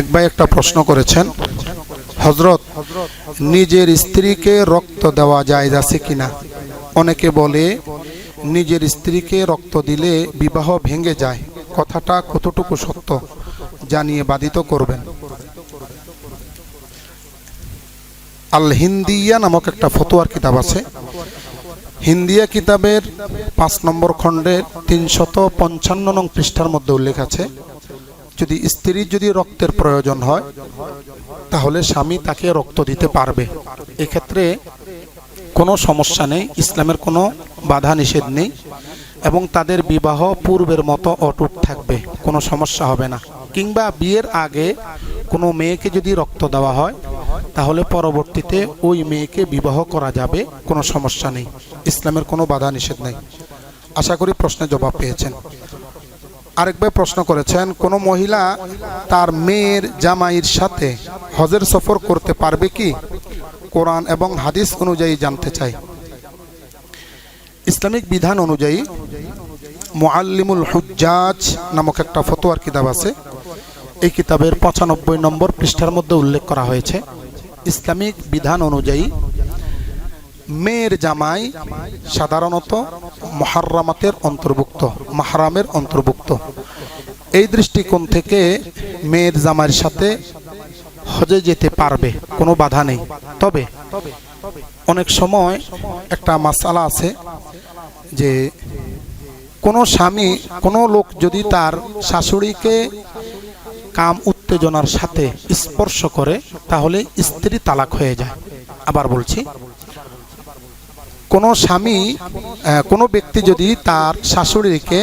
এক ভাই একটা প্রশ্ন করেছেন হজরত নিজের স্ত্রীকে রক্ত দেওয়া যায় আছে কিনা? অনেকে বলে, নিজের স্ত্রীকে রক্ত দিলে বিবাহ ভেঙে যায়। কথাটা কতটুকু সত্য জানিয়ে বাধিত করবেন। আল হিন্দিয়া নামক একটা ফতোয়ার কিতাব আছে। হিন্দিয়া কিতাবের পাঁচ নম্বর খণ্ডের তিনশত পঞ্চান্ন নং পৃষ্ঠার মধ্যে উল্লেখ আছে। যদি স্ত্রীর যদি রক্তের প্রয়োজন হয়, তাহলে স্বামী তাকে রক্ত দিতে পারবে। এক্ষেত্রে কোনো সমস্যা নেই, ইসলামের কোনো বাধা নিষেধ নেই এবং তাদের বিবাহ পূর্বের মতো অটুট থাকবে, কোনো সমস্যা হবে না। কিংবা বিয়ের আগে কোনো মেয়েকে যদি রক্ত দেওয়া হয়, তাহলে পরবর্তীতে ওই মেয়েকে বিবাহ করা যাবে, কোনো সমস্যা নেই। ইসলামের কোনো বাধা নিষেধ নেই। আশা করি প্রশ্নের জবাব পেয়েছেন। আরেকবার প্রশ্ন করেছেন, কোন মহিলা তার মেয়ের জামাইয়ের সাথে হজের সফর করতে পারবে কি? কোরআন এবং হাদিস অনুযায়ী জানতে চাই। ইসলামিক বিধান অনুযায়ী মুআল্লিমুল হুজ্জাজ নামক একটা ফতোয়ার কিতাব আছে। এই কিতাবের পঁচানব্বই নম্বর পৃষ্ঠার মধ্যে উল্লেখ করা হয়েছে। ইসলামিক বিধান অনুযায়ী মেয়ের জামাই সাধারণত মহারামাতের অন্তর্ভুক্ত, মাহারামের অন্তর্ভুক্ত। এই দৃষ্টিকোণ থেকে মেয়ের জামাইয়ের সাথে হজে যেতে পারবে, কোনো বাধা নেই। তবে অনেক সময় একটা মাসালা আছে যে কোনো স্বামী, কোনো লোক যদি তার শাশুড়িকে কাম উত্তেজনার সাথে স্পর্শ করে, তাহলে স্ত্রী তালাক হয়ে যায়। আবার বলছি কোনো স্বামী কোনো ব্যক্তি যদি তার শাশুড়িকে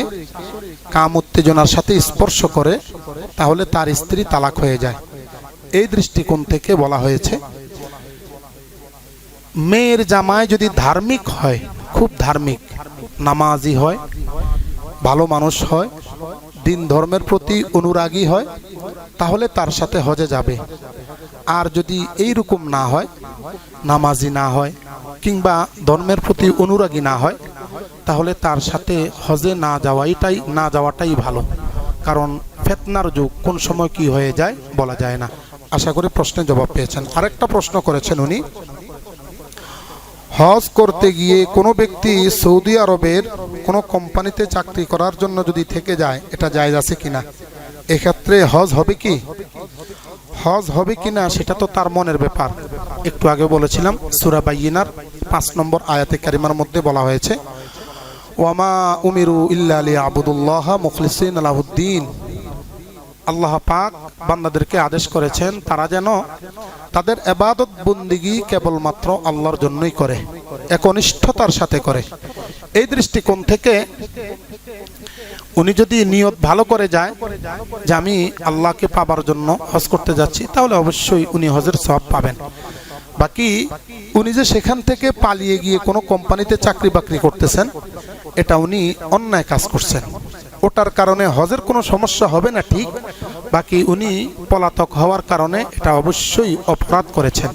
কাম উত্তেজনার সাথে স্পর্শ করে, তাহলে তার স্ত্রী তালাক হয়ে যায়। এই দৃষ্টিকোণ থেকে বলা হয়েছে, মেয়ের জামায় যদি ধার্মিক হয়, খুব ধার্মিক, নামাজি হয়, ভালো মানুষ হয়, দিন ধর্মের প্রতি অনুরাগী হয়, তাহলে তার সাথে হজে যাবে। আর যদি এই রকম না হয়, নামাজি না হয় কিংবা ধর্মের প্রতি অনুরাগী না হয়, তাহলে তার সাথে হজে না যাওয়াইটাই, না যাওয়াটাই ভালো। কারণ ফেতনার যুগ, কোন সময় কি হয়ে যায় বলা যায় না। আশা করি প্রশ্নের জবাব পেয়েছেন। আরেকটা প্রশ্ন করেছেন উনি। হজ করতে গিয়ে কোনো ব্যক্তি সৌদি আরবের কোনো কোম্পানিতে চাকরি করার জন্য যদি থেকে যায়, এটা জায়জ আছে কিনা? এক্ষেত্রে হজ হবে কি? হজ হবে কিনা, সেটা তো তার মনের ব্যাপার। একটু আগে বলেছিলাম, সুরা বাইয়িনার পাঁচ নম্বর আয়াতে কারিমার মধ্যে বলা হয়েছে, ওয়ামা উমিরু ইল্লা আলী আবুদুল্লাহ মুখলিসিন আলাহুদ্দিন আল্লাহ পাক বান্দাদেরকে আদেশ করেছেন, তারা যেন তাদের এবাদত বন্দিগি কেবলমাত্র আল্লাহর জন্যই করে, একনিষ্ঠতার সাথে করে। এই দৃষ্টিকোণ থেকে উনি যদি নিয়ত ভালো করে যায় যে আমি আল্লাহকে পাবার জন্য হজ করতে যাচ্ছি, তাহলে অবশ্যই উনি হজের সব পাবেন। বাকি, উনি যে সেখান থেকে পালিয়ে গিয়ে কোনো কোম্পানিতে চাকরি বাকরি করতেছেন, এটা উনি অন্যায় কাজ করছেন। ওটার কারণে হজের কোনো সমস্যা হবে না ঠিক, বাকি উনি পলাতক হওয়ার কারণে এটা অবশ্যই অপরাধ করেছেন।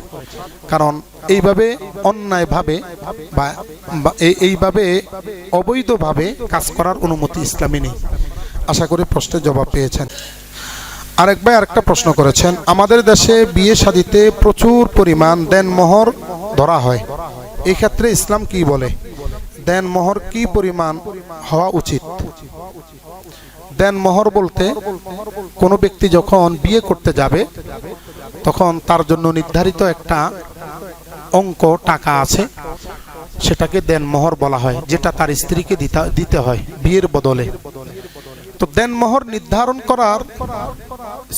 কারণ এইভাবে অন্যায়ভাবে বা বা এই- এইভাবে অবৈধভাবে কাজ করার অনুমতি ইসলামী নেই। আশা করি প্রশ্নের জবাব পেয়েছেন। আরেক ভাই আরেকটা প্রশ্ন করেছেন, আমাদের দেশে বিয়ে শাদিতে প্রচুর পরিমাণ দেনমোহর ধরা হয়। এই ক্ষেত্রে ইসলাম কি বলে? দেনমোহর কি পরিমাণ হওয়া উচিত? দেনমোহর বলতে, কোনো ব্যক্তি যখন বিয়ে করতে যাবে, তখন তার জন্য নির্ধারিত একটা অঙ্ক টাকা আছে। সেটাকে দেনমোহর বলা হয়, যেটা তার স্ত্রীকে দিতে হয় বিয়ের বদলে। তো দেন দেনমোহর নির্ধারণ করার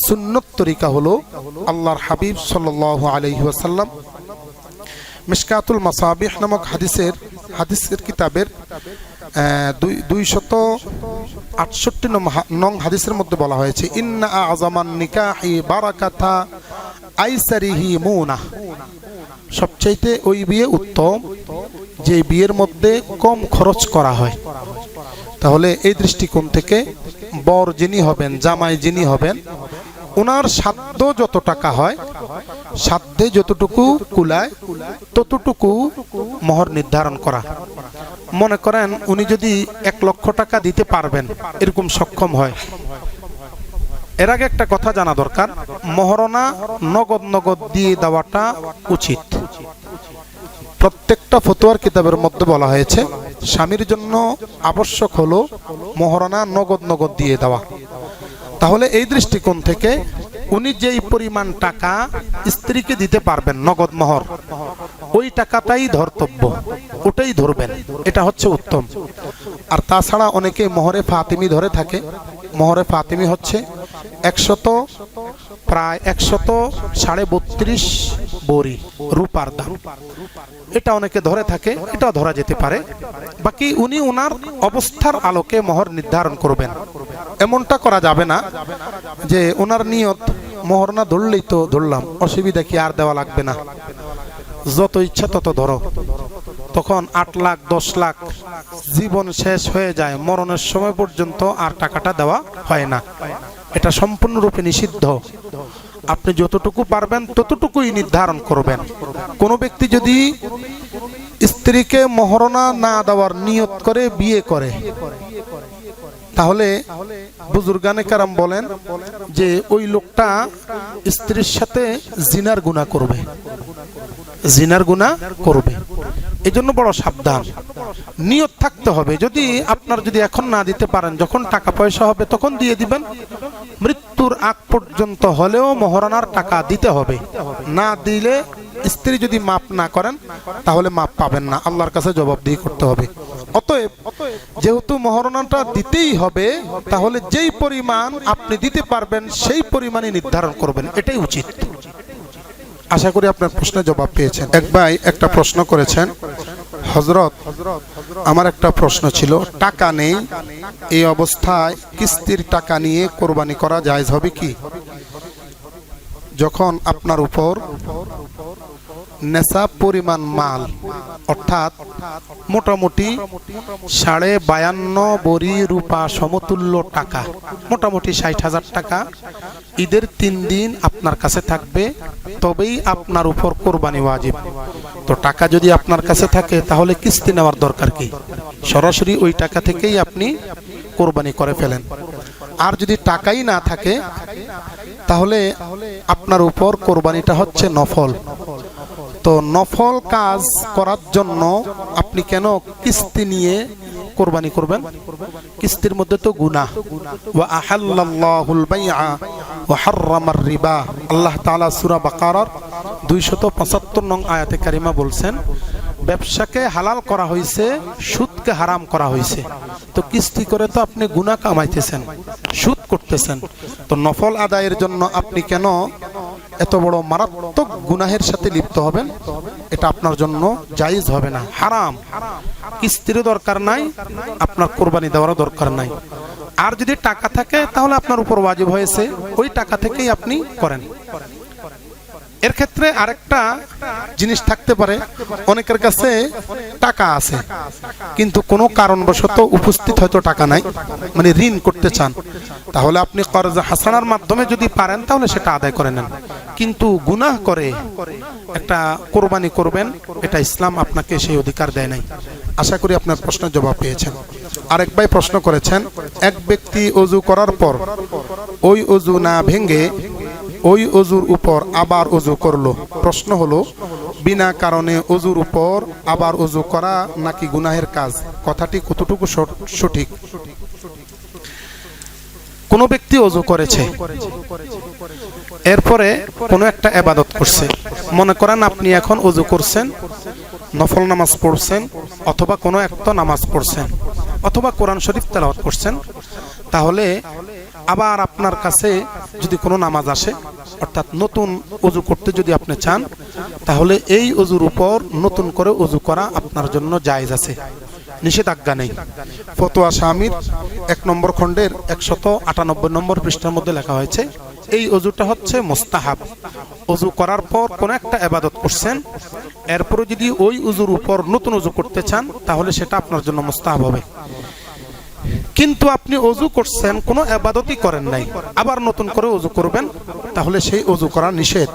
সুন্নত তরিকা হলো আল্লাহর হাবিব সাল্লাল্লাহু আলাইহি ওয়াসাল্লাম মিশকাতুল মাসাবিহ নামক হাদিসের হাদিসের কিতাবের দুই আটষট্টি নং হাদিসের মধ্যে বলা হয়েছে, ইন্না আজামান আইসারিহি সবচাইতে ওই বিয়ে উত্তম, যে বিয়ের মধ্যে কম খরচ করা হয়। তাহলে এই দৃষ্টিকোণ থেকে বর যিনি হবেন, জামাই যিনি হবেন ওনার সাধ্য যত টাকা হয়, সাধ্যে যতটুকু কুলায়, ততটুকু মোহর নির্ধারণ করা। মনে করেন উনি যদি এক লক্ষ টাকা দিতে পারবেন, এরকম সক্ষম হয়। এর আগে একটা কথা জানা দরকার, মহরণা নগদ নগদ দিয়ে দেওয়াটা উচিত। প্রত্যেকটা ফতোয়ার কিতাবের মধ্যে বলা হয়েছে স্বামীর জন্য আবশ্যক হলো মহরণা নগদ নগদ দিয়ে দেওয়া। তাহলে এই দৃষ্টিকোণ থেকে উনি যেই পরিমাণ টাকা স্ত্রীকে দিতে পারবেন নগদ মহর, ওই টাকাটাই ধর্তব্য, ওটাই ধরবেন, এটা হচ্ছে উত্তম। আর তাছাড়া অনেকে মহরে ফাতিমি ধরে থাকে, মহরে ফাতিমি হচ্ছে একশত প্রায় একশত সাড়ে বত্রিশ বড়ি রূপার দাম এটা অনেকে ধরে থাকে এটা ধরা যেতে পারে। বাকি উনি ওনার অবস্থার আলোকে মোহর নির্ধারণ করবেন। এমনটা করা যাবে না যে ওনার নিয়ত, মোহর না ধরলেই তো ধরলাম, অসুবিধা কি আর দেওয়া লাগবে না। যত ইচ্ছা তত ধরো। তখন আট লাখ, দশ লাখ জীবন শেষ হয়ে যায়। মরণের সময় পর্যন্ত আর টাকাটা দেওয়া হয় না। এটা সম্পূর্ণরূপে নিষিদ্ধ। আপনি যতটুকু পারবেন, ততটুকুই নির্ধারণ করবেন। কোনো ব্যক্তি যদি স্ত্রীকে মহরণা না দেওয়ার নিয়ত করে, বিয়ে করে, তাহলে বুজুর্গানে কারাম বলেন যে, ওই লোকটা স্ত্রীর সাথে জিনার গুণা করবে। জিনার গুণা করবে। এই জন্য বড় সাবধান। নিয়ত থাকতে হবে। যদি আপনার যদি এখন না দিতে পারেন, যখন টাকা পয়সা হবে, তখন দিয়ে দিবেন। মৃত্যুর আগ পর্যন্ত হলেও মহারানার টাকা দিতে হবে। না দিলে স্ত্রী যদি মাপ না করেন, তাহলে মাপ পাবেন না। আল্লাহর কাছে জবাবদিহি করতে হবে। অতএব, যেহেতু মহারণাটা দিতেই হবে, তাহলে যেই পরিমাণ আপনি দিতে পারবেন, সেই পরিমাণই নির্ধারণ করবেন। এটাই উচিত। আশা করি আপনার প্রশ্নের জবাব পেয়েছেন। এক ভাই একটা প্রশ্ন করেছেন হজরত আমার একটা প্রশ্ন ছিল, টাকা নেই, এই অবস্থায় কিস্তির টাকা নিয়ে কোরবানি করা জায়জ হবে কি? যখন আপনার উপর নেশা পরিমাণ মাল, অর্থাৎ মোটামুটি সাড়ে বায়ান্ন বড়ি রূপা সমতুল্য টাকা, মোটামুটি ষাট হাজার টাকা। ঈদের তিন দিন আপনার কাছে থাকবে, তবেই আপনার উপর কোরবানি ওয়াজিব। তো টাকা যদি আপনার কাছে থাকে, তাহলে কিস্তি নেওয়ার দরকার কি? সরাসরি ওই টাকা থেকেই আপনি কোরবানি করে ফেলেন। আর যদি টাকাই না থাকে, তাহলে আপনার উপর কোরবানিটা হচ্ছে নফল। তো নফল কাজ করার জন্য আপনি কেন কিস্তি নিয়ে কোরবানি করবেন? কিস্তির মধ্যে তো গুনাহ। ওয়া আহাল্লাল্লাহুল বাইআ ওয়া হাররামার রিবা। আল্লাহ তাআলা সূরা বাকারার 275 নং আয়াতে কারিমা বলছেন, ব্যবসাকে হালাল করা হয়েছে সুদকে হারাম করা হয়েছে তো কিস্তি করে তো আপনি গুনাহ কামাইতেছেন, সুদ করতেছেন। তো নফল আদায়ের জন্য আপনি কেন এত বড় মারাত্মক গুনাহের সাথে লিপ্ত হবেন, এটা আপনার জন্য জায়েজ হবে না। হারাম। কিস্তিরও দরকার নাই, আপনার কোরবানি দেওয়ারও দরকার নাই। আর যদি টাকা থাকে, তাহলে আপনার উপর ওয়াজিব হয়েছে, ওই টাকা থেকেই আপনি করেন। এর ক্ষেত্রে আরেকটা জিনিস থাকতে পারে। অনেকের কাছে টাকা আছে, কিন্তু কোনো কারণবশত উপস্থিত হয়তো টাকা নাই মানে ঋণ করতে চান। তাহলে আপনি কর্জ হাসানার মাধ্যমে যদি পারেন, তাহলে সেটা আদায় করে নেন। কিন্তু গুনাহ করে একটা কোরবানি করবেন, এটা ইসলাম আপনাকে সেই অধিকার দেয় নাই। আশা করি আপনার প্রশ্নের জবাব পেয়েছেন। আরেক ভাই প্রশ্ন করেছেন, এক ব্যক্তি অজু করার পর ওই অজু না ভেঙে ওই অজুর উপর আবার অজু করল। প্রশ্ন হলো, বিনা কারণে অজুর উপর আবার অজু করা নাকি গুনাহের কাজ? কথাটি কতটুকু সঠ- সঠিক? কোনো ব্যক্তি অজু করেছে, এরপরে কোনো একটা এবাদত করছে। মনে করেন আপনি এখন অজু করছেন, নফল নামাজ পড়ছেন, অথবা কোনো একটা নামাজ পড়ছেন, অথবা কোরআন শরীফ তেলাওয়াত করছেন তাহলে আবার আপনার কাছে যদি কোনো নামাজ আসে, অর্থাৎ নতুন অজু করতে যদি আপনি চান, তাহলে এই অজুর উপর নতুন করে অজু করা আপনার জন্য জায়েজ আছে। নিষেধাজ্ঞা নেই। ফতোয়া স্বামীর এক নম্বর খণ্ডের একশত আটানব্বই নম্বর পৃষ্ঠার মধ্যে লেখা হয়েছে, এই অজুটা হচ্ছে মোস্তাহাব। অজু করার পর কোন একটা আবাদত করছেন এরপরে যদি ওই উজুর উপর নতুন অজু করতে চান, তাহলে সেটা আপনার জন্য মোস্তাহাব হবে। কিন্তু আপনি অজু করছেন, কোনো আবাদতই করেন নাই। আবার নতুন করে অজু করবেন, তাহলে সেই অজু করা নিষেধ।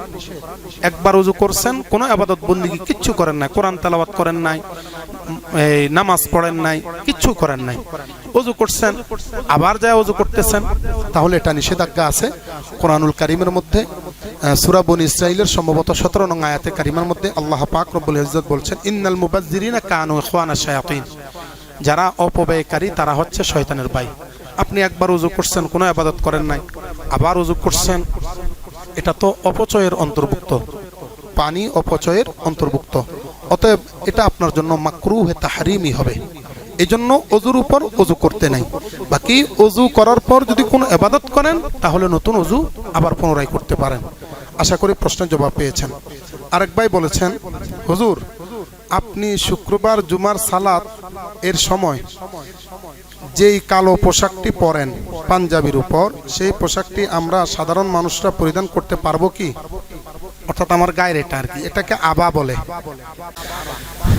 একবার অজু করছেন, কোনো আবাদত বন্দিগি কিচ্ছু করেন নাই, কোরআন তেলাওয়াত করেন নাই, এই নামাজ পড়েন নাই, কিচ্ছু করেন নাই। অজু করছেন, আবার যায় অজু করতেছেন, তাহলে এটা নিষেধাজ্ঞা আছে কোরআনুল কারিমের মধ্যে। সুরা বন ইসরাইলের সম্ভবত সতেরো নং আয়াতে কারিমের মধ্যে আল্লাহ পাক রব্বুল ইজ্জত বলছেন, ইন্নাল মুবাজ্জিরিনা কানু ইখওয়ানা শায়াতিন। যারা অপব্যয়কারী, তারা হচ্ছে শয়তানের ভাই। আপনি একবার উজু করছেন, কোনো আবাদত করেন নাই। আবার উজু করছেন, এটা তো অপচয়ের অন্তর্ভুক্ত। পানি অপচয়ের অন্তর্ভুক্ত। অতএব এটা আপনার জন্য মাকরু হে তাহারিমই হবে। এই জন্য অজুর উপর অজু করতে নাই। বাকি অজু করার পর যদি কোনো এবাদত করেন, তাহলে নতুন অজু আবার পুনরায় করতে পারেন। আশা করি প্রশ্নের জবাব পেয়েছেন। আরেক ভাই বলেছেন, হুজুর আপনি শুক্রবার জুমার সালাত এর সময় যেই কালো পোশাকটি পরেন পাঞ্জাবির উপর, সেই পোশাকটি আমরা সাধারণ মানুষরা পরিধান করতে পারব কি? অর্থাৎ আমার গায়ের এটা আর কি, এটাকে আবা বলে।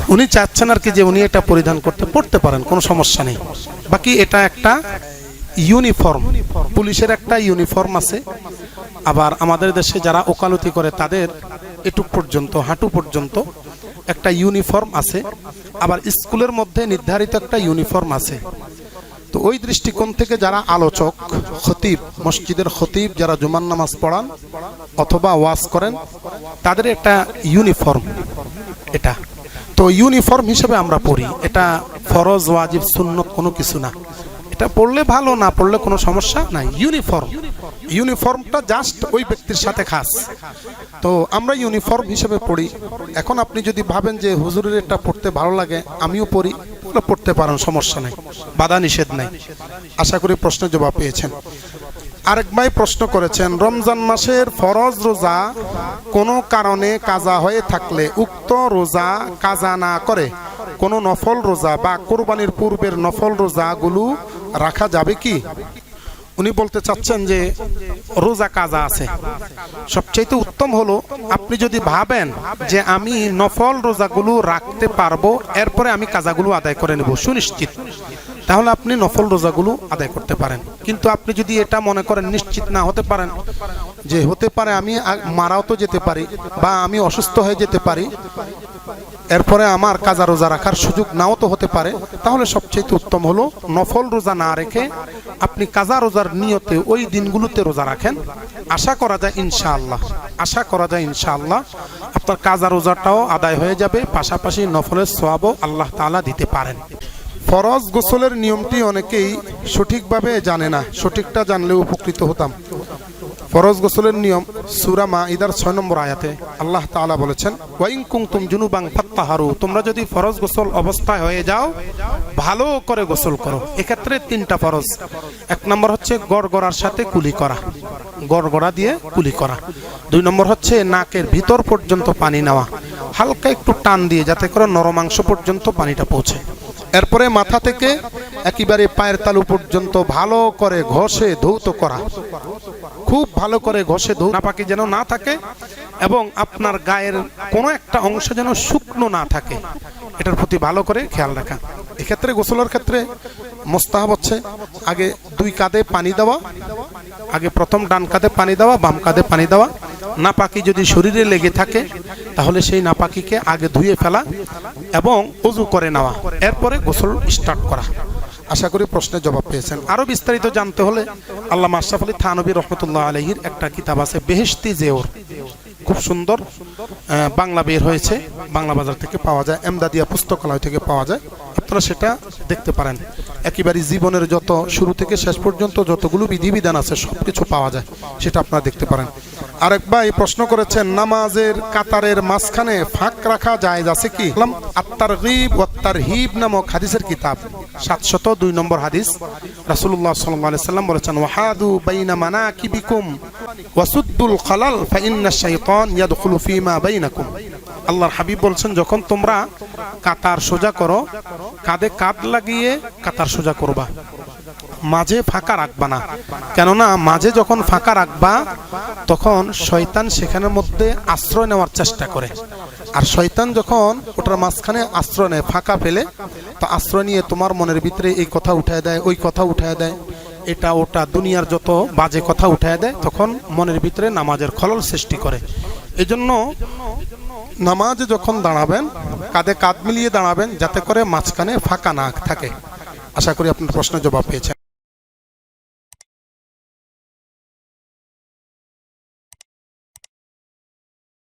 উনি চাচ্ছেন আর কি যে উনি এটা পরিধান করতে, পড়তে পারেন, কোনো সমস্যা নেই। বাকি এটা একটা ইউনিফর্ম, পুলিশের একটা ইউনিফর্ম আছে। আবার আমাদের দেশে যারা ওকালতি করে, তাদের এটুক পর্যন্ত, হাঁটু পর্যন্ত একটা ইউনিফর্ম আছে, আবার স্কুলের মধ্যে নির্ধারিত একটা ইউনিফর্ম আছে। তো ওই দৃষ্টিকোণ থেকে যারা আলোচক, খতিব, মসজিদের খতিব, যারা জুমান নামাজ পড়ান অথবা ওয়াজ করেন, তাদের একটা ইউনিফর্ম, এটা। তো ইউনিফর্ম হিসেবে আমরা পড়ি, এটা ফরজ, ওয়াজিব, সুন্নত কোনো কিছু না। এটা পড়লে ভালো, না পড়লে কোনো সমস্যা নাই। ইউনিফর্ম। ইউনিফর্মটা জাস্ট ওই ব্যক্তির সাথে খাস। তো আমরা ইউনিফর্ম হিসেবে পড়ি। এখন আপনি যদি ভাবেন যে হুজুরের এটা পড়তে ভালো লাগে, আমিও পড়ি। পড়তে পারেন, সমস্যা নেই। বাধা নিষেধ নেই। আশা করি প্রশ্নের জবাব পেয়েছেন। আরেক ভাই প্রশ্ন করেছেন, রমজান মাসের ফরজ রোজা কোনো কারণে কাজা হয়ে থাকলে উক্ত রোজা কাজা না করে? কোনো নফল রোজা বা কোরবানির পূর্বের নফল রোজাগুলো রাখা যাবে কি? উনি বলতে চাচ্ছেন যে রোজা কাজা আছে। সবচাইতে উত্তম হলো, আপনি যদি ভাবেন যে আমি নফল রোজাগুলো রাখতে পারব, এরপরে আমি কাজাগুলো আদায় করে নেব, সুনিশ্চিত। তাহলে আপনি নফল রোজাগুলো আদায় করতে পারেন। কিন্তু আপনি যদি এটা মনে করেন নিশ্চিত না হতে পারেন, যে হতে পারে আমি মারাও তো যেতে পারি বা আমি অসুস্থ হয়ে যেতে পারি এরপরে আমার কাজা রোজা রাখার সুযোগ নাও তো হতে পারে, তাহলে সবচেয়ে উত্তম হলো নফল রোজা না রেখে আপনি কাজা রোজার নিয়তে ওই দিনগুলোতে রোজা রাখেন। আশা করা যায় ইনশাআল্লাহ, আশা করা যায় ইনশাআল্লাহ আপনার কাজা রোজাটাও আদায় হয়ে যাবে, পাশাপাশি নফলের সোয়াবও আল্লাহ তাআলা দিতে পারেন। ফরজ গোসলের নিয়মটি অনেকেই সঠিকভাবে জানে না, সঠিকটা জানলে উপকৃত হতাম। ফরজ গোসলের নিয়ম সুরা মা ইদার ছয় নম্বর আয়াতে আল্লাহ তাআলা বলেছেন ওয়াইং কুংতুম জুনুবাং ফাত্তাহারু তোমরা যদি ফরজ গোসল অবস্থায় হয়ে যাও, ভালো করে গোসল করো। এক্ষেত্রে তিনটা ফরজ। এক নম্বর হচ্ছে গড়গড়ার সাথে কুলি করা। গড়গড়া দিয়ে কুলি করা। দুই নম্বর হচ্ছে নাকের ভিতর পর্যন্ত পানি নেওয়া। হালকা একটু টান দিয়ে যাতে করে নরমাংস পর্যন্ত পানিটা পৌঁছে। এরপরে মাথা থেকে একেবারে পায়ের তালু পর্যন্ত ভালো করে ঘষে ধৌত করা। খুব ভালো করে ঘষে ধৌ নাপাকি যেন না থাকে এবং আপনার গায়ের কোনো একটা অংশ যেন শুকনো না থাকে। এটার প্রতি ভালো করে খেয়াল রাখা এক্ষেত্রে গোসলের ক্ষেত্রে মোস্তাহাব হচ্ছে আগে দুই কাঁধে পানি দেওয়া, আগে প্রথম ডান কাঁধে পানি দেওয়া, বাম কাঁধে পানি দেওয়া। নাপাকি যদি শরীরে লেগে থাকে, তাহলে সেই নাপাকিকে আগে ধুয়ে ফেলা এবং উজু করে নেওয়া। এরপরে গোসল স্টার্ট করা। আশা করি প্রশ্নের জবাব পেয়েছেন। আরও বিস্তারিত জানতে হলে আল্লাহ আশরাফ আলী থানবী রহমতুল্লাহ আলহির একটা কিতাব আছে বেহেস্তি জেওর। খুব সুন্দর বাংলা বের হয়েছে, বাংলা বাজার থেকে পাওয়া যায়, এমদাদিয়া পুস্তকালয় থেকে পাওয়া যায়। আপনারা সেটা দেখতে পারেন। একেবারে জীবনের যত শুরু থেকে শেষ পর্যন্ত যতগুলো বিধিবিধান আছে সব কিছু পাওয়া যায়, সেটা আপনারা দেখতে পারেন। আরেক ভাই প্রশ্ন করেছেন, নামাজের কাতারের মাঝখানে ফাঁক রাখা যায় আছে কি? আত্মার গিব ওয়াত্তার হিব নামক হাদিসের কিতাব, সাতশত দুই নম্বর হাদিস। আলাইহি সাল্লাম বলেছেন, ওয়াহাদু বাইনা মানাকিবিকুম, ওয়াসুদ্দুল খালাল, ফাইন্না শাইতান ইয়াদখুলু ফীমা বাইনাকুম। আল্লাহর হাবিব বলছেন, যখন তোমরা কাতার সোজা করো, কাঁধে কাঁধ লাগিয়ে কাতার সোজা করবা। মাঝে ফাঁকা রাখবা না। কেননা মাঝে যখন ফাঁকা রাখবা, তখন শয়তান সেখানের মধ্যে আশ্রয় নেওয়ার চেষ্টা করে। আর শয়তান যখন ওটার মাঝখানে আশ্রয় নেয়, ফাঁকা ফেলে, তো আশ্রয় নিয়ে তোমার মনের ভিতরে এই কথা উঠায় দেয়, ওই কথা উঠায় দেয়। এটা ওটা দুনিয়ার যত বাজে কথা উঠায় দেয়, তখন মনের ভিতরে নামাজের খলল সৃষ্টি করে। এজন্য নামাজে যখন দাঁড়াবেন, কাঁধে কাঁধ মিলিয়ে দাঁড়াবেন, যাতে করে মাঝখানে ফাঁকা না থাকে। আশা করি আপনার প্রশ্নের জবাব পেয়েছেন।